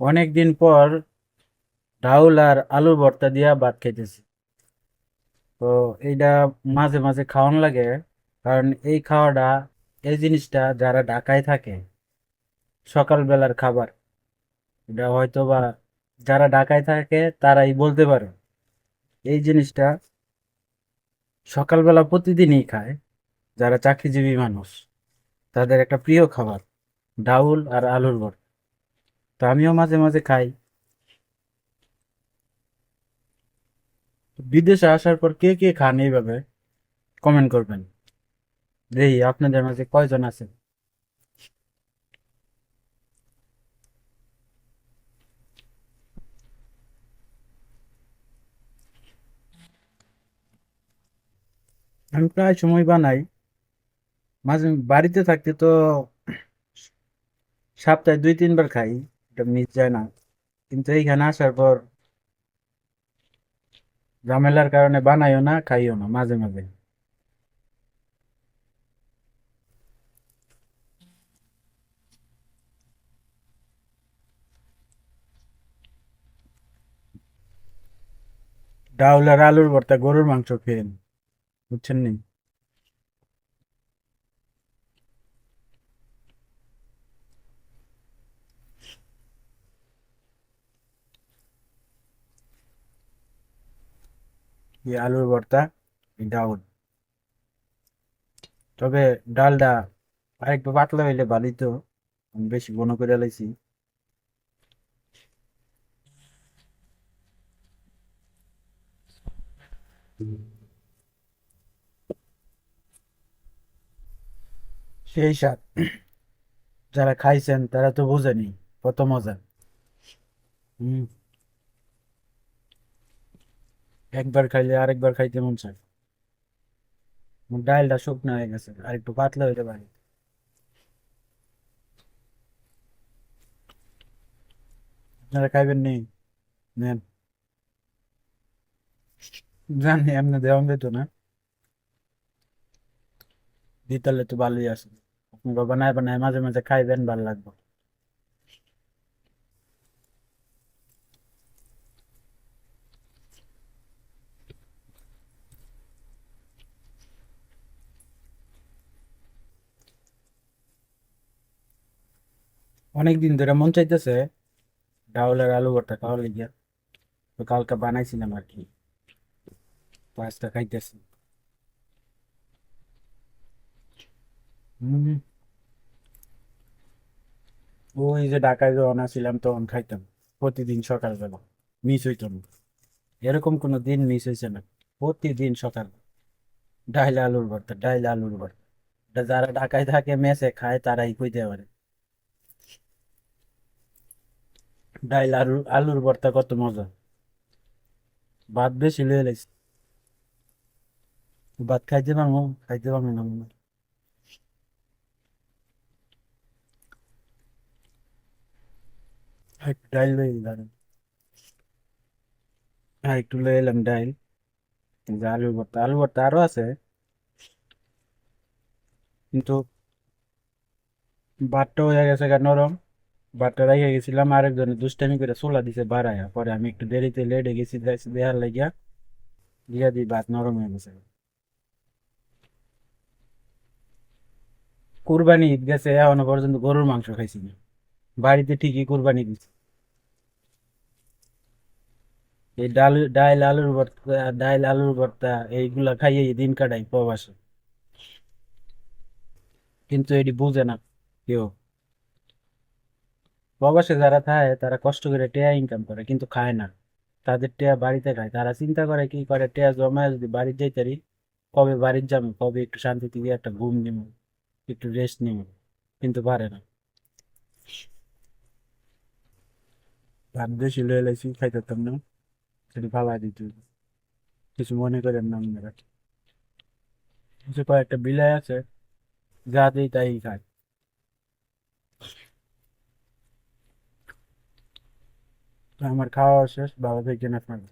অনেকদিন পর ডাউল আর আলুর ভর্তা দিয়া ভাত খাইতেছি। তো এইটা মাঝে মাঝে খাওয়ান লাগে, কারণ এই খাওয়াটা এই জিনিসটা যারা ঢাকায় থাকে, সকালবেলার খাবার এটা হয়তো বা যারা ঢাকায় থাকে তারাই বলতে পারে। এই জিনিসটা সকালবেলা প্রতিদিনই খায় যারা চাকরিজীবী মানুষ, তাদের একটা প্রিয় খাবার, ডাউল আর আলুর ভর্তা। তো আমিও মাঝে মাঝে খাই। বিদেশে আসার পর কে কে খান এইভাবে? কমেন্ট করবেন। দেখি আপনাদের মাঝে কয়জন আছে আমি প্রায় সময় বানাই। মাঝে বাড়িতে থাকতে তো সপ্তাহে দুই তিনবার খাই। এটা মিস যায় না। কিন্তু এইখানে আসার পর ঝামেলার কারণে বানাইও না, খাইও না, মাঝে মাঝে। ডাউল আর আলুর ভর্তা গরুর মাংস খেয়ে বুঝছেন নি? এই আলুর ভর্তা ডাউল। তবে ডালটা আরেকটু পাতলা হইলে ভালোই তো বেশি ঘন করে লাইছি সেই স্বাদ যারা খাইছেন তারা তো বোঝেনি, কত মজা। হম। একবার খাইলে আরেকবার খাইতে মন চায়। ডালটা শুকনো হয়ে গেছে, আর একটু পাতলা হইতে পারে। আপনারা খাইবেন নি? নেন। জানি এমনি দেওয়া যেত না। দিতালে তো ভালোই আছে। আপনারা বানায় বানায় মাঝে মাঝে খাইবেন, ভালো লাগবে। অনেক দিন ধরে মন চাইতেছে ডাউল আর আলু ভর্তা খাওয়ার লিগিয়া। তো কালকে বানাইছিলাম আর কি পাঁচটা খাইতেছি। ওই যে ঢাকায় যখন আসছিলাম তখন খাইতাম। প্রতিদিন সকালবেলা। মিস হইতো না। এরকম কোনো দিন মিস হয়েছে না। প্রতিদিন সকাল। ডাইল আলুর ভর্তা, ডাইল আলুর ভর্তা। যারা ঢাকায় থাকে, মেসে খায়, তারাই কইতে পারে। ডাইল আলু আলুর ভর্তা কত মজা। ভাত বেশি লয়ে লাইছি ভাত খাইতে পারব খাইতে পারব না মনে হয়। একটু ডাইল লয়ে দাঁড়ান হ্যাঁ একটু লয়ে এলাম ডাইল। আলুর ভর্তা আলু ভর্তা আরও আছে। কিন্তু ভাতটা হয়ে গেছে নরম। ভাতটা রেখে গেছিলাম, আরেকজনে দুষ্টামি করে চুলা দিছে বাড়ায়া পরে আমি একটু দেরিতে লেটে গেছি দেহার লাগিয়া। দিয়া দিই ভাত নরম হয়ে গেছে। কুরবানি ঈদ গেছে, এখনও পর্যন্ত গরুর মাংস খাইছি না। বাড়িতে ঠিকই কুরবানি দিচ্ছে এই ডাল, ডাইল আলুর ভর্তা, ডাইল আলুর ভর্তা, এইগুলা খাইয়ে দিন কাটাই প্রবাসে। কিন্তু এটি বুঝে না কেউ। প্রবাসে যারা থাকে, তারা কষ্ট করে টেয়া ইনকাম করে, কিন্তু খায় না। তাদের টেয়া বাড়িতে খায়। তারা চিন্তা করে কি করে, টেয়া জমায় যদি বাড়ি যাইতারি কবে বাড়ির যাব, কবে একটু শান্তিতে গিয়ে একটা ঘুম নিব, একটু রেস্ট নিব, কিন্তু পারে না। ভাত বেশি লয়ে লাইছি, খাইতাম না। সেটি ভাবা দিত। কিছু মনে করেন না আপনারা। কয়েকটা বিলাই আছে, যা দেই তাই খায়। আমার খাওয়া শেষ ভালো থাকেন আপনারা